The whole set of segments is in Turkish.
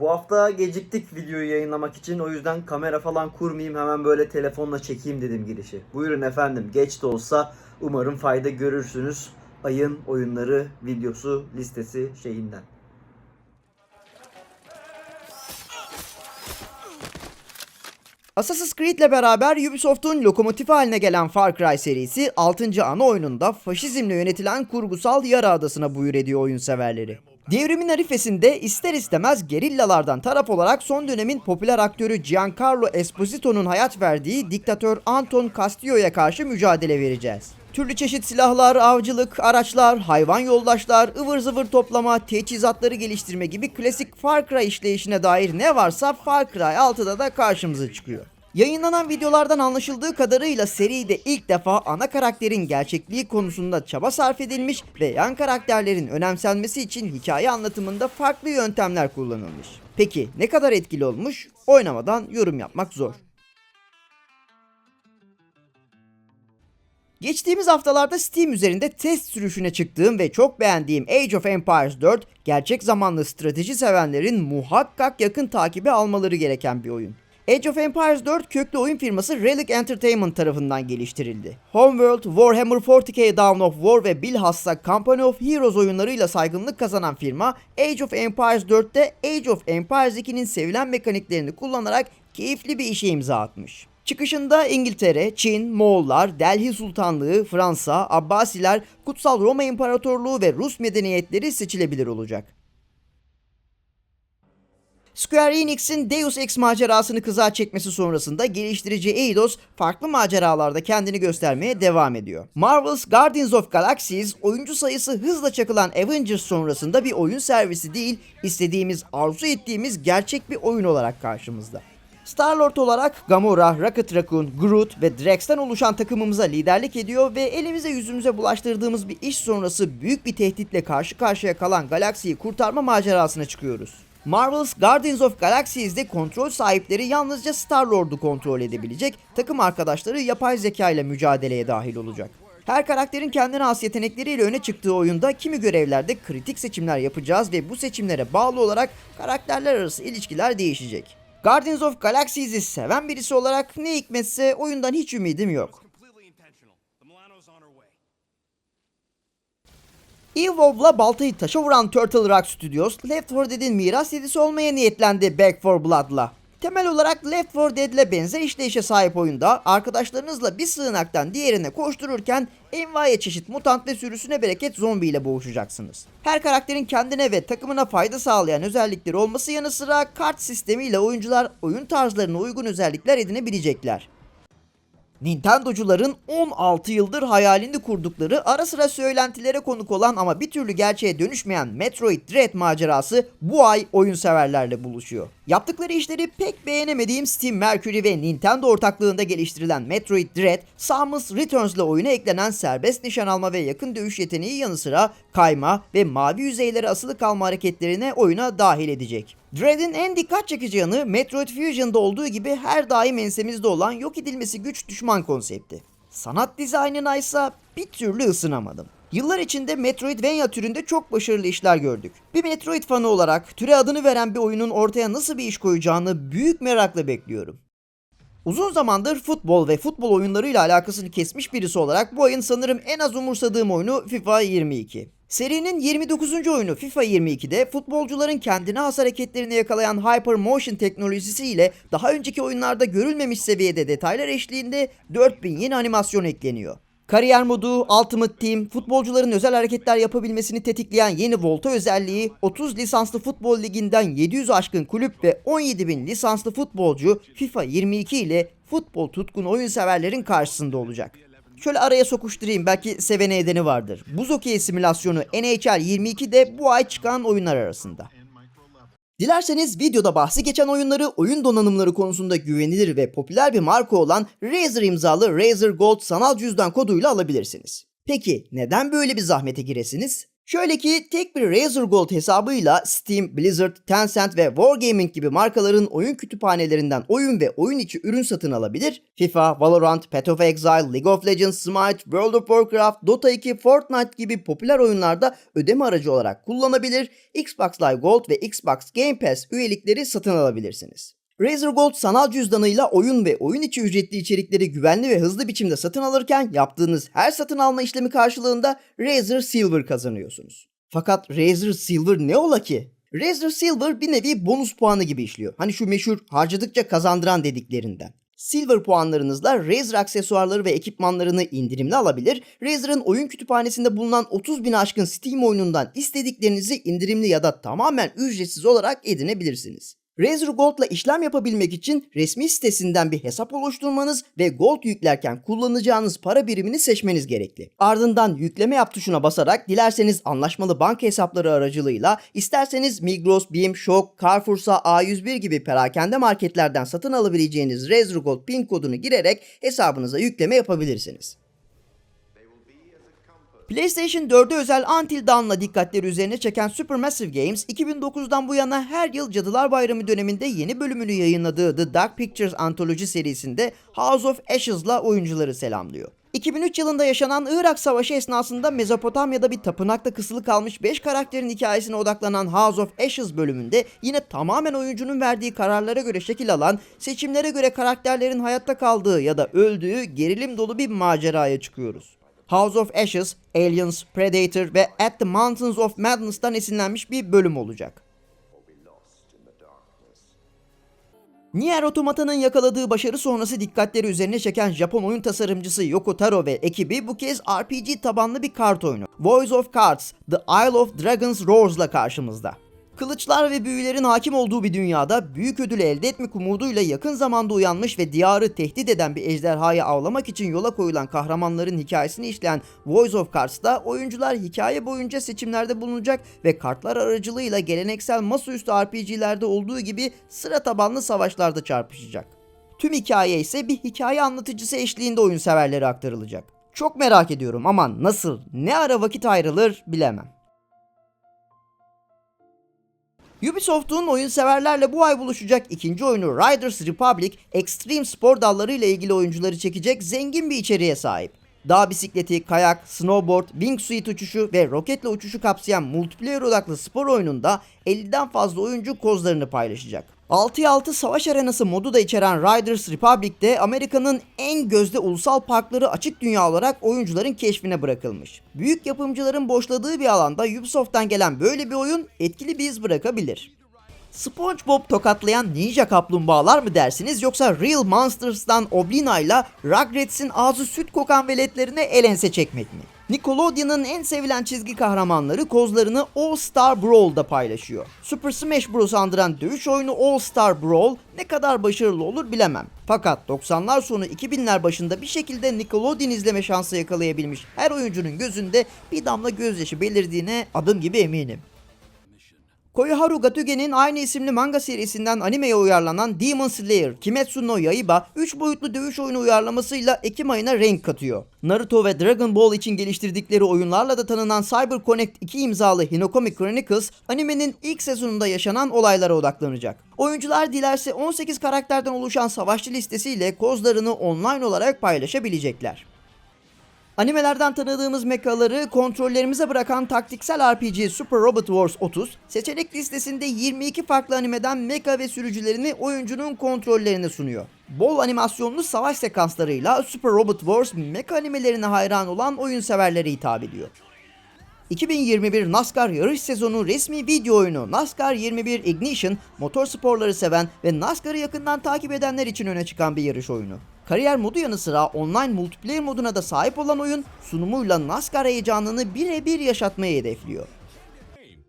Bu hafta geciktik videoyu yayınlamak için. O yüzden kamera falan kurmayayım. Hemen böyle telefonla çekeyim dedim girişi. Buyurun efendim. Geç de olsa umarım fayda görürsünüz. Ayın oyunları videosu listesi şeyinden. Assassin's Creed ile beraber Ubisoft'un lokomotifi haline gelen Far Cry serisi 6. ana oyununda faşizmle yönetilen kurgusal Yara Adası'na buyur ediyor oyun severleri. Devrimin arifesinde ister istemez gerillalardan taraf olarak son dönemin popüler aktörü Giancarlo Esposito'nun hayat verdiği diktatör Anton Castillo'ya karşı mücadele vereceğiz. Türlü çeşit silahlar, avcılık, araçlar, hayvan yoldaşlar, ıvır zıvır toplama, teçhizatları geliştirme gibi klasik Far Cry işleyişine dair ne varsa Far Cry 6'da da karşımıza çıkıyor. Yayınlanan videolardan anlaşıldığı kadarıyla seride ilk defa ana karakterin gerçekliği konusunda çaba sarf edilmiş ve yan karakterlerin önemsenmesi için hikaye anlatımında farklı yöntemler kullanılmış. Peki ne kadar etkili olmuş? Oynamadan yorum yapmak zor. Geçtiğimiz haftalarda Steam üzerinde test sürüşüne çıktığım ve çok beğendiğim Age of Empires 4 gerçek zamanlı strateji sevenlerin muhakkak yakın takibi almaları gereken bir oyun. Age of Empires 4 köklü oyun firması Relic Entertainment tarafından geliştirildi. Homeworld, Warhammer 40k Dawn of War ve bilhassa Company of Heroes oyunlarıyla saygınlık kazanan firma Age of Empires 4'te Age of Empires 2'nin sevilen mekaniklerini kullanarak keyifli bir işe imza atmış. Çıkışında İngiltere, Çin, Moğollar, Delhi Sultanlığı, Fransa, Abbasiler, Kutsal Roma İmparatorluğu ve Rus medeniyetleri seçilebilir olacak. Square Enix'in Deus Ex macerasını kıza çekmesi sonrasında geliştirici Eidos farklı maceralarda kendini göstermeye devam ediyor. Marvel's Guardians of Galaxies oyuncu sayısı hızla çakılan Avengers sonrasında bir oyun servisi değil, istediğimiz, arzu ettiğimiz gerçek bir oyun olarak karşımızda. Star-Lord olarak Gamora, Rocket Raccoon, Groot ve Drax'ten oluşan takımımıza liderlik ediyor ve elimize yüzümüze bulaştırdığımız bir iş sonrası büyük bir tehditle karşı karşıya kalan galaksiyi kurtarma macerasına çıkıyoruz. Marvel's Guardians of Galaxies'de kontrol sahipleri yalnızca Star-Lord'u kontrol edebilecek, takım arkadaşları yapay zeka ile mücadeleye dahil olacak. Her karakterin kendine has yetenekleriyle öne çıktığı oyunda kimi görevlerde kritik seçimler yapacağız ve bu seçimlere bağlı olarak karakterler arası ilişkiler değişecek. Guardians of Galaxies'i seven birisi olarak ne hikmetse oyundan hiç ümidim yok. Evolve'la baltayı taşa vuran Turtle Rock Studios, Left 4 Dead'in miras yedisi olmaya niyetlendi Back 4 Blood'la. Temel olarak Left 4 Dead'le benzer işleyişe sahip oyunda arkadaşlarınızla bir sığınaktan diğerine koştururken envai çeşit mutant ve sürüsüne bereket zombi ile boğuşacaksınız. Her karakterin kendine ve takımına fayda sağlayan özellikleri olması yanı sıra kart sistemiyle oyuncular oyun tarzlarına uygun özellikler edinebilecekler. Nintendo'cuların 16 yıldır hayalini kurdukları ara sıra söylentilere konuk olan ama bir türlü gerçeğe dönüşmeyen Metroid Dread macerası bu ay oyun severlerle buluşuyor. Yaptıkları işleri pek beğenemediğim Steam Mercury ve Nintendo ortaklığında geliştirilen Metroid Dread, Samus Returns ile oyuna eklenen serbest nişan alma ve yakın dövüş yeteneği yanı sıra kayma ve mavi yüzeylere asılı kalma hareketlerine oyuna dahil edecek. Dread'in en dikkat çekici yanı Metroid Fusion'da olduğu gibi her daim ensemizde olan yok edilmesi güç düşman konsepti. Sanat dizaynına ise bir türlü ısınamadım. Yıllar içinde Metroidvania türünde çok başarılı işler gördük. Bir Metroid fanı olarak türe adını veren bir oyunun ortaya nasıl bir iş koyacağını büyük merakla bekliyorum. Uzun zamandır futbol ve futbol oyunlarıyla alakasını kesmiş birisi olarak bu ayın sanırım en az umursadığım oyunu FIFA 22. Serinin 29. oyunu FIFA 22'de futbolcuların kendine has hareketlerini yakalayan Hypermotion teknolojisiyle daha önceki oyunlarda görülmemiş seviyede detaylar eşliğinde 4000 yeni animasyon ekleniyor. Kariyer modu, Ultimate Team, futbolcuların özel hareketler yapabilmesini tetikleyen yeni Volta özelliği, 30 lisanslı futbol liginden 700 aşkın kulüp ve 17 bin lisanslı futbolcu FIFA 22 ile futbol tutkun oyun severlerin karşısında olacak. Şöyle araya sokuşturayım belki sevene edeni vardır. Buz hokeyi simülasyonu NHL 22 de bu ay çıkan oyunlar arasında. Dilerseniz videoda bahsi geçen oyunları oyun donanımları konusunda güvenilir ve popüler bir marka olan Razer imzalı Razer Gold sanal cüzdan koduyla alabilirsiniz. Peki neden böyle bir zahmete giresiniz? Şöyle ki tek bir Razer Gold hesabıyla Steam, Blizzard, Tencent ve Wargaming gibi markaların oyun kütüphanelerinden oyun ve oyun içi ürün satın alabilir. FIFA, Valorant, Path of Exile, League of Legends, Smite, World of Warcraft, Dota 2, Fortnite gibi popüler oyunlarda ödeme aracı olarak kullanabilir. Xbox Live Gold ve Xbox Game Pass üyelikleri satın alabilirsiniz. Razer Gold sanal cüzdanıyla oyun ve oyun içi ücretli içerikleri güvenli ve hızlı biçimde satın alırken yaptığınız her satın alma işlemi karşılığında Razer Silver kazanıyorsunuz. Fakat Razer Silver ne ola ki? Razer Silver bir nevi bonus puanı gibi işliyor. Hani şu meşhur harcadıkça kazandıran dediklerinden. Silver puanlarınızla Razer aksesuarları ve ekipmanlarını indirimli alabilir, Razer'ın oyun kütüphanesinde bulunan 30 bin aşkın Steam oyunundan istediklerinizi indirimli ya da tamamen ücretsiz olarak edinebilirsiniz. Razer Gold'la işlem yapabilmek için resmi sitesinden bir hesap oluşturmanız ve Gold yüklerken kullanacağınız para birimini seçmeniz gerekli. Ardından yükleme yap tuşuna basarak dilerseniz anlaşmalı banka hesapları aracılığıyla isterseniz Migros, Bim, Şok, Carrefour'sa A101 gibi perakende marketlerden satın alabileceğiniz Razer Gold pin kodunu girerek hesabınıza yükleme yapabilirsiniz. PlayStation 4'e özel Until Dawn'la dikkatleri üzerine çeken Supermassive Games, 2009'dan bu yana her yıl Cadılar Bayramı döneminde yeni bölümünü yayınladığı The Dark Pictures Anthology serisinde House of Ashes'la oyuncuları selamlıyor. 2003 yılında yaşanan Irak Savaşı esnasında Mezopotamya'da bir tapınakta kısılı kalmış 5 karakterin hikayesine odaklanan House of Ashes bölümünde yine tamamen oyuncunun verdiği kararlara göre şekil alan, seçimlere göre karakterlerin hayatta kaldığı ya da öldüğü gerilim dolu bir maceraya çıkıyoruz. House of Ashes, Aliens, Predator ve At the Mountains of Madness'tan esinlenmiş bir bölüm olacak. Nier Automata'nın yakaladığı başarı sonrası dikkatleri üzerine çeken Japon oyun tasarımcısı Yoko Taro ve ekibi bu kez RPG tabanlı bir kart oyunu Voice of Cards, The Isle of Dragons Roars'la karşımızda. Kılıçlar ve büyülerin hakim olduğu bir dünyada büyük ödül elde etmek umuduyla yakın zamanda uyanmış ve diyarı tehdit eden bir ejderhayı avlamak için yola koyulan kahramanların hikayesini işleyen Voice of Cards'ta oyuncular hikaye boyunca seçimlerde bulunacak ve kartlar aracılığıyla geleneksel masaüstü RPG'lerde olduğu gibi sıra tabanlı savaşlarda çarpışacak. Tüm hikaye ise bir hikaye anlatıcısı eşliğinde oyun severlere aktarılacak. Çok merak ediyorum ama nasıl, ne ara vakit ayrılır bilemem. Ubisoft'un oyun severlerle bu ay buluşacak ikinci oyunu Riders Republic, ekstrem spor dalları ile ilgili oyuncuları çekecek zengin bir içeriğe sahip. Dağ bisikleti, kayak, snowboard, wingsuit uçuşu ve roketle uçuşu kapsayan multiplayer odaklı spor oyununda 50'den fazla oyuncu kozlarını paylaşacak. 6'ya 6 savaş arenası modu da içeren Riders Republic'te Amerika'nın en gözde ulusal parkları açık dünya olarak oyuncuların keşfine bırakılmış. Büyük yapımcıların boşladığı bir alanda Ubisoft'tan gelen böyle bir oyun etkili bir iz bırakabilir. SpongeBob tokatlayan ninja kaplumbağalar mı dersiniz yoksa Real Monsters'tan Oblina ile Rugrats'in ağzı süt kokan veletlerine el ense çekmek mi? Nickelodeon'un en sevilen çizgi kahramanları kozlarını All Star Brawl'da paylaşıyor. Super Smash Bros. andıran dövüş oyunu All Star Brawl ne kadar başarılı olur bilemem. Fakat 90'lar sonu 2000'ler başında bir şekilde Nickelodeon izleme şansı yakalayabilmiş her oyuncunun gözünde bir damla gözyaşı belirdiğine adım gibi eminim. Koyoharu Gatuge'nin aynı isimli manga serisinden animeye uyarlanan Demon Slayer Kimetsu no Yaiba 3 boyutlu dövüş oyunu uyarlamasıyla Ekim ayına renk katıyor. Naruto ve Dragon Ball için geliştirdikleri oyunlarla da tanınan Cyber Connect 2 imzalı Hinokami Chronicles animenin ilk sezonunda yaşanan olaylara odaklanacak. Oyuncular dilerse 18 karakterden oluşan savaşçı listesiyle kozlarını online olarak paylaşabilecekler. Animelerden tanıdığımız mekaları kontrollerimize bırakan taktiksel RPG Super Robot Wars 30, seçenek listesinde 22 farklı animeden meka ve sürücülerini oyuncunun kontrollerine sunuyor. Bol animasyonlu savaş sekanslarıyla Super Robot Wars meka animelerine hayran olan oyun severlere hitap ediyor. 2021 NASCAR yarış sezonu resmi video oyunu NASCAR 21 Ignition, motor sporları seven ve NASCAR'ı yakından takip edenler için öne çıkan bir yarış oyunu. Kariyer modu yanı sıra online multiplayer moduna da sahip olan oyun sunumuyla NASCAR heyecanını birebir yaşatmayı hedefliyor.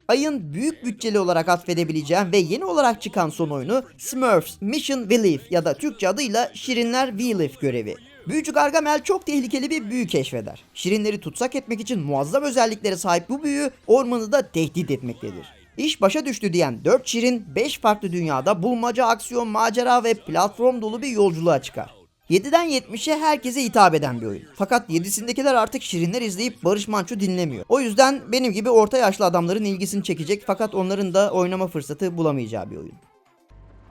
Ayın büyük bütçeli olarak atfedebileceğim ve yeni olarak çıkan son oyunu Smurfs Mission Relief ya da Türkçe adıyla Şirinler Relief görevi. Büyücü Gargamel çok tehlikeli bir büyü keşfeder. Şirinleri tutsak etmek için muazzam özelliklere sahip bu büyü ormanı da tehdit etmektedir. İş başa düştü diyen 4 şirin 5 farklı dünyada bulmaca, aksiyon, macera ve platform dolu bir yolculuğa çıkar. 7'den 70'e herkese hitap eden bir oyun. Fakat 7'sindekiler artık şirinler izleyip Barış Manço dinlemiyor. O yüzden benim gibi orta yaşlı adamların ilgisini çekecek fakat onların da oynama fırsatı bulamayacağı bir oyun.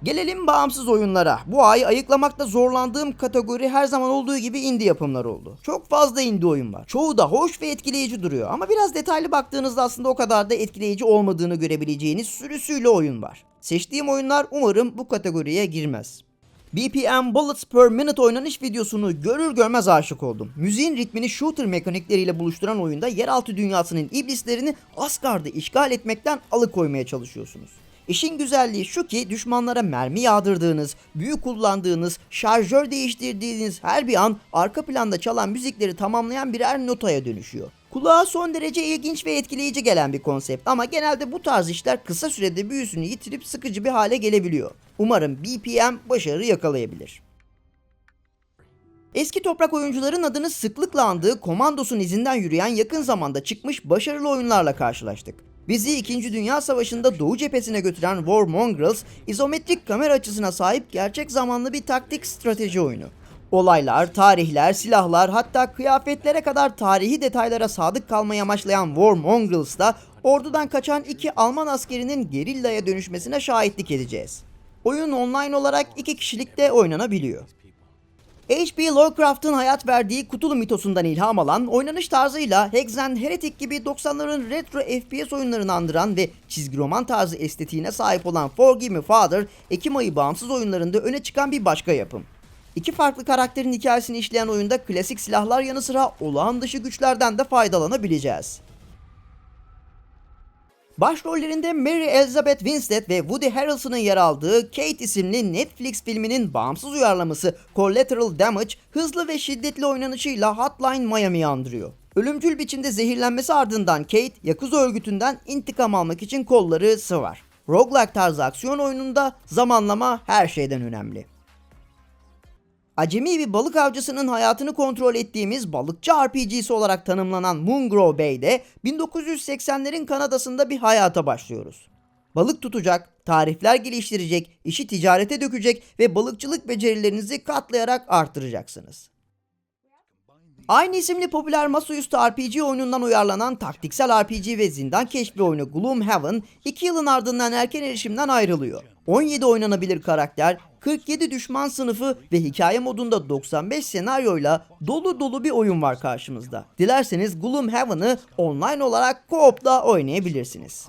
Gelelim bağımsız oyunlara. Bu ay ayıklamakta zorlandığım kategori her zaman olduğu gibi indie yapımlar oldu. Çok fazla indie oyun var. Çoğu da hoş ve etkileyici duruyor ama biraz detaylı baktığınızda aslında o kadar da etkileyici olmadığını görebileceğiniz sürüsüyle oyun var. Seçtiğim oyunlar umarım bu kategoriye girmez. BPM Bullets Per Minute oynanış videosunu görür görmez aşık oldum. Müziğin ritmini shooter mekanikleriyle buluşturan oyunda yeraltı dünyasının iblislerini Asgard'ı işgal etmekten alıkoymaya çalışıyorsunuz. İşin güzelliği şu ki düşmanlara mermi yağdırdığınız, büyü kullandığınız, şarjör değiştirdiğiniz her bir an arka planda çalan müzikleri tamamlayan birer notaya dönüşüyor. Kulağa son derece ilginç ve etkileyici gelen bir konsept ama genelde bu tarz işler kısa sürede büyüsünü yitirip sıkıcı bir hale gelebiliyor. Umarım BPM başarı yakalayabilir. Eski toprak oyuncuların adını sıklıkla andığı Komandos'un izinden yürüyen yakın zamanda çıkmış başarılı oyunlarla karşılaştık. Bizi 2. Dünya Savaşı'nda Doğu cephesine götüren War Mongrels, izometrik kamera açısına sahip gerçek zamanlı bir taktik strateji oyunu. Olaylar, tarihler, silahlar hatta kıyafetlere kadar tarihi detaylara sadık kalmayı amaçlayan War Mongrels'da ordudan kaçan iki Alman askerinin gerillaya dönüşmesine şahitlik edeceğiz. Oyun online olarak iki kişilikte oynanabiliyor. H.P. Lovecraft'ın hayat verdiği Cthulhu mitosundan ilham alan, oynanış tarzıyla Hex and Heretic gibi 90'ların retro FPS oyunlarını andıran ve çizgi roman tarzı estetiğine sahip olan Forgive Me Father, Ekim ayı bağımsız oyunlarında öne çıkan bir başka yapım. İki farklı karakterin hikayesini işleyen oyunda klasik silahlar yanı sıra olağan dışı güçlerden de faydalanabileceğiz. Başrollerinde Mary Elizabeth Winstead ve Woody Harrelson'ın yer aldığı Kate isimli Netflix filminin bağımsız uyarlaması Collateral Damage hızlı ve şiddetli oynanışıyla Hotline Miami'yi andırıyor. Ölümcül biçimde zehirlenmesi ardından Kate, Yakuza örgütünden intikam almak için kolları sıvar. Roguelike tarzı aksiyon oyununda zamanlama her şeyden önemli. Acemi bir balık avcısının hayatını kontrol ettiğimiz balıkçı RPG'si olarak tanımlanan Moongrove Bay'de 1980'lerin Kanada'sında bir hayata başlıyoruz. Balık tutacak, tarifler geliştirecek, işi ticarete dökecek ve balıkçılık becerilerinizi katlayarak artıracaksınız. Aynı isimli popüler masaüstü RPG oyunundan uyarlanan taktiksel RPG ve zindan keşfi oyunu Gloomhaven 2 yılın ardından erken erişimden ayrılıyor. 17 oynanabilir karakter, 47 düşman sınıfı ve hikaye modunda 95 senaryoyla dolu dolu bir oyun var karşımızda. Dilerseniz Gloomhaven'ı online olarak co-op'la oynayabilirsiniz.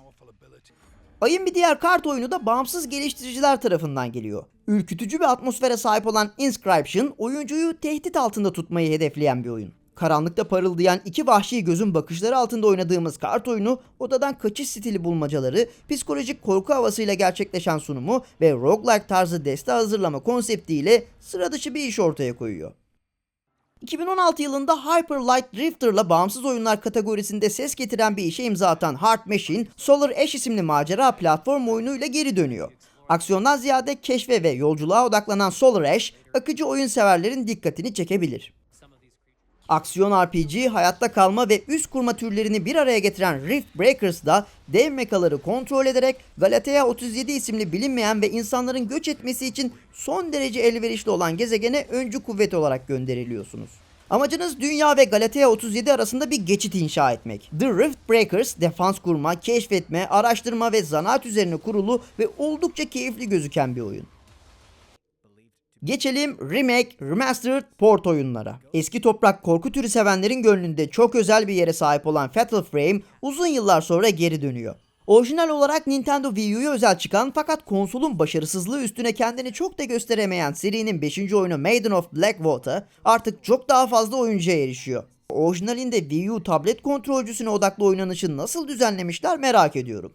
Ayın bir diğer kart oyunu da bağımsız geliştiriciler tarafından geliyor. Ürkütücü bir atmosfere sahip olan Inscription, oyuncuyu tehdit altında tutmayı hedefleyen bir oyun. Karanlıkta parıldayan iki vahşi gözün bakışları altında oynadığımız kart oyunu, odadan kaçış stili bulmacaları, psikolojik korku havasıyla gerçekleşen sunumu ve roguelike tarzı deste hazırlama konseptiyle sıra dışı bir iş ortaya koyuyor. 2016 yılında Hyper Light Drifter'la bağımsız oyunlar kategorisinde ses getiren bir işe imza atan Heart Machine, Solar Ash isimli macera platform oyunuyla geri dönüyor. Aksiyondan ziyade keşfe ve yolculuğa odaklanan Solar Ash, akıcı oyun severlerin dikkatini çekebilir. Aksiyon RPG, hayatta kalma ve üst kurma türlerini bir araya getiren Rift Breakers'da dev mekaları kontrol ederek Galatea 37 isimli bilinmeyen ve insanların göç etmesi için son derece elverişli olan gezegene öncü kuvvet olarak gönderiliyorsunuz. Amacınız dünya ve Galatea 37 arasında bir geçit inşa etmek. The Rift Breakers, defans kurma, keşfetme, araştırma ve zanaat üzerine kurulu ve oldukça keyifli gözüken bir oyun. Geçelim remake, remastered, port oyunlara. Eski toprak korku türü sevenlerin gönlünde çok özel bir yere sahip olan Fatal Frame uzun yıllar sonra geri dönüyor. Orijinal olarak Nintendo Wii U'ya özel çıkan fakat konsolun başarısızlığı üstüne kendini çok da gösteremeyen serinin 5. oyunu Maiden of Blackwater artık çok daha fazla oyuncuya erişiyor. Orijinalinde Wii U tablet kontrolcüsüne odaklı oynanışı nasıl düzenlemişler merak ediyorum.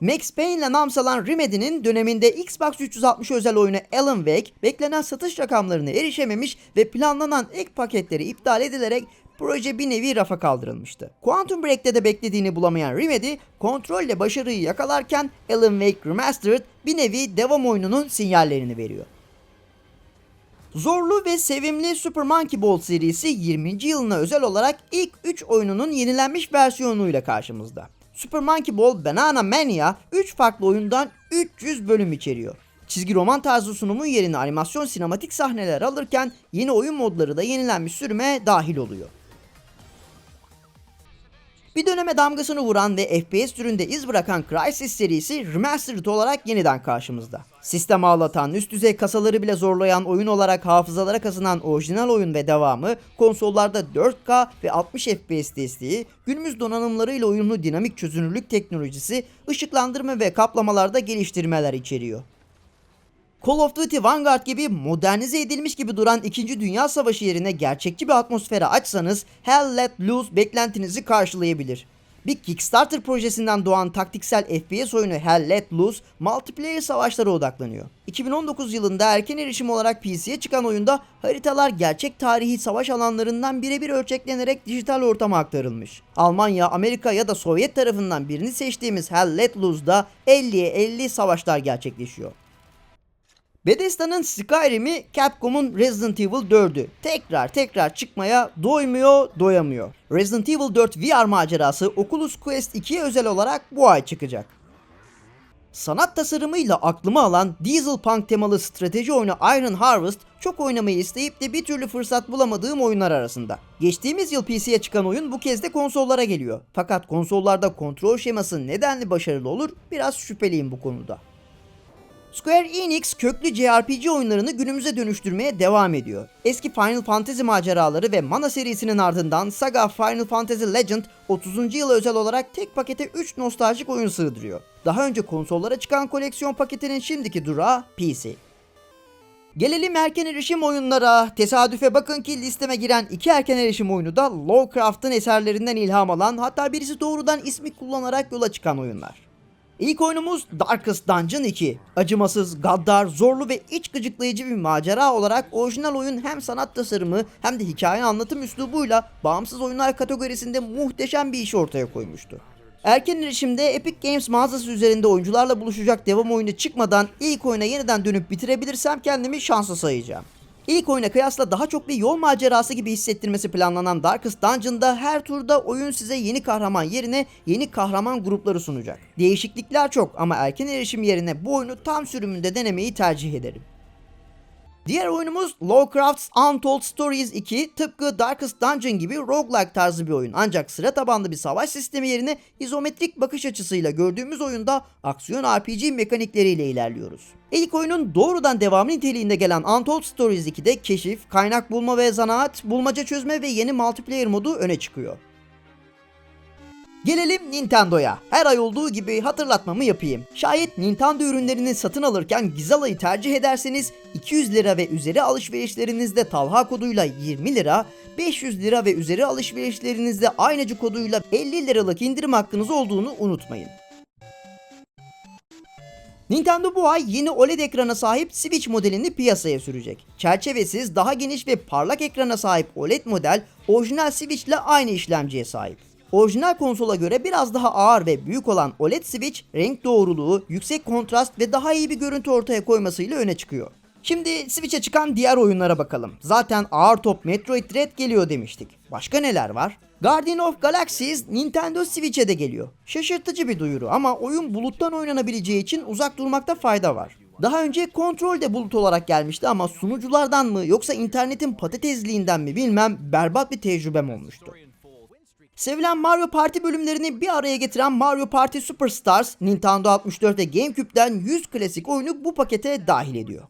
Max Payne ile nam salan Remedy'nin döneminde Xbox 360 özel oyunu Alan Wake beklenen satış rakamlarına erişememiş ve planlanan ek paketleri iptal edilerek proje bir nevi rafa kaldırılmıştı. Quantum Break'te de beklediğini bulamayan Remedy, kontrolle başarıyı yakalarken Alan Wake Remastered bir nevi devam oyununun sinyallerini veriyor. Zorlu ve sevimli Super Monkey Ball serisi 20. yılına özel olarak ilk 3 oyununun yenilenmiş versiyonuyla karşımızda. Super Monkey Ball Banana Mania 3 farklı oyundan 300 bölüm içeriyor. Çizgi roman tarzı sunumun yerine animasyon sinematik sahneler alırken yeni oyun modları da yenilenmiş sürüme dahil oluyor. Bir döneme damgasını vuran ve FPS türünde iz bırakan Crysis serisi Remastered olarak yeniden karşımızda. Sistem ağlatan, üst düzey kasaları bile zorlayan oyun olarak hafızalara kazınan orijinal oyun ve devamı konsollarda 4K ve 60 FPS desteği, günümüz donanımlarıyla uyumlu dinamik çözünürlük teknolojisi, ışıklandırma ve kaplamalarda geliştirmeler içeriyor. Call of Duty Vanguard gibi modernize edilmiş gibi duran 2. Dünya Savaşı yerine gerçekçi bir atmosfere açsanız Hell Let Loose beklentinizi karşılayabilir. Bir Kickstarter projesinden doğan taktiksel FPS oyunu Hell Let Loose multiplayer savaşlara odaklanıyor. 2019 yılında erken erişim olarak PC'ye çıkan oyunda haritalar gerçek tarihi savaş alanlarından birebir ölçeklenerek dijital ortama aktarılmış. Almanya, Amerika ya da Sovyet tarafından birini seçtiğimiz Hell Let Loose'da 50'ye 50 savaşlar gerçekleşiyor. Bethesda'nın Skyrim'i, Capcom'un Resident Evil 4'ü tekrar tekrar çıkmaya doymuyor, doyamıyor. Resident Evil 4 VR macerası Oculus Quest 2'ye özel olarak bu ay çıkacak. Sanat tasarımıyla aklıma alan Dieselpunk temalı strateji oyunu Iron Harvest çok oynamayı isteyip de bir türlü fırsat bulamadığım oyunlar arasında. Geçtiğimiz yıl PC'ye çıkan oyun bu kez de konsollara geliyor. Fakat konsollarda kontrol şeması nedenli başarılı olur biraz şüpheliyim bu konuda. Square Enix köklü JRPG oyunlarını günümüze dönüştürmeye devam ediyor. Eski Final Fantasy maceraları ve Mana serisinin ardından Saga Final Fantasy Legend 30. yıla özel olarak tek pakete 3 nostaljik oyun sığdırıyor. Daha önce konsollara çıkan koleksiyon paketinin şimdiki durağı PC. Gelelim erken erişim oyunlara. Tesadüfe bakın ki listeme giren iki erken erişim oyunu da Lovecraft'ın eserlerinden ilham alan hatta birisi doğrudan ismi kullanarak yola çıkan oyunlar. İlk oyunumuz Darkest Dungeon 2. Acımasız, gaddar, zorlu ve iç gıcıklayıcı bir macera olarak orijinal oyun hem sanat tasarımı hem de hikaye anlatım üslubuyla bağımsız oyunlar kategorisinde muhteşem bir iş ortaya koymuştu. Erken erişimde Epic Games mağazası üzerinde oyuncularla buluşacak devam oyunu çıkmadan ilk oyuna yeniden dönüp bitirebilirsem kendimi şanslı sayacağım. İlk oyuna kıyasla daha çok bir yol macerası gibi hissettirmesi planlanan Darkest Dungeon'da her turda oyun size yeni kahraman yerine yeni kahraman grupları sunacak. Değişiklikler çok ama erken erişim yerine bu oyunu tam sürümünde denemeyi tercih ederim. Diğer oyunumuz Lovecraft's Untold Stories 2 tıpkı Darkest Dungeon gibi roguelike tarzı bir oyun. Ancak sıra tabanlı bir savaş sistemi yerine izometrik bakış açısıyla gördüğümüz oyunda aksiyon RPG mekanikleriyle ilerliyoruz. İlk oyunun doğrudan devamı niteliğinde gelen Untold Stories 2'de keşif, kaynak bulma ve zanaat, bulmaca çözme ve yeni multiplayer modu öne çıkıyor. Gelelim Nintendo'ya. Her ay olduğu gibi hatırlatmamı yapayım. Şayet Nintendo ürünlerini satın alırken Gizala'yı tercih ederseniz 200 lira ve üzeri alışverişlerinizde Talha koduyla 20 lira, 500 lira ve üzeri alışverişlerinizde aynıcı koduyla 50 liralık indirim hakkınız olduğunu unutmayın. Nintendo bu ay yeni OLED ekrana sahip Switch modelini piyasaya sürecek. Çerçevesiz, daha geniş ve parlak ekrana sahip OLED model orijinal Switch ile aynı işlemciye sahip. Orijinal konsola göre biraz daha ağır ve büyük olan OLED Switch renk doğruluğu, yüksek kontrast ve daha iyi bir görüntü ortaya koymasıyla öne çıkıyor. Şimdi Switch'e çıkan diğer oyunlara bakalım. Zaten ağır top Metroid Dread geliyor demiştik. Başka neler var? Guardian of Galaxies Nintendo Switch'e de geliyor. Şaşırtıcı bir duyuru ama oyun buluttan oynanabileceği için uzak durmakta fayda var. Daha önce kontrol de bulut olarak gelmişti ama sunuculardan mı yoksa internetin patatesliğinden mi bilmem berbat bir tecrübem olmuştu. Sevilen Mario Party bölümlerini bir araya getiren Mario Party Superstars, Nintendo 64 ve GameCube'den 100 klasik oyunu bu pakete dahil ediyor.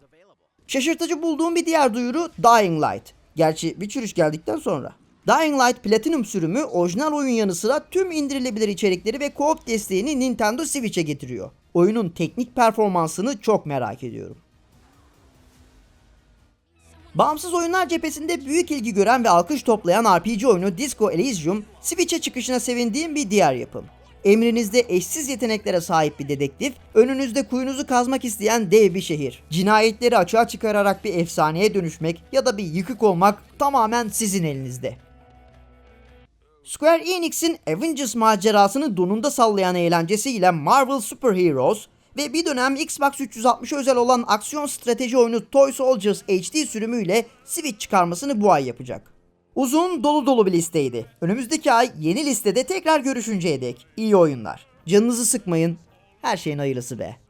Şaşırtıcı bulduğum bir diğer duyuru Dying Light. Gerçi bir çürüş geldikten sonra. Dying Light Platinum sürümü orijinal oyun yanı sıra tüm indirilebilir içerikleri ve co-op desteğini Nintendo Switch'e getiriyor. Oyunun teknik performansını çok merak ediyorum. Bağımsız oyunlar cephesinde büyük ilgi gören ve alkış toplayan RPG oyunu Disco Elysium, Switch'e çıkışına sevindiğim bir diğer yapım. Emrinizde eşsiz yeteneklere sahip bir dedektif, önünüzde kuyunuzu kazmak isteyen dev bir şehir. Cinayetleri açığa çıkararak bir efsaneye dönüşmek ya da bir yıkık olmak tamamen sizin elinizde. Square Enix'in Avengers macerasını donunda sallayan eğlencesiyle Marvel Super Heroes ve bir dönem Xbox 360 özel olan aksiyon strateji oyunu Toy Soldiers HD sürümüyle Switch çıkarmasını bu ay yapacak. Uzun dolu dolu bir listeydi. Önümüzdeki ay yeni listede tekrar görüşünceye dek iyi oyunlar. Canınızı sıkmayın. Her şeyin hayırlısı be.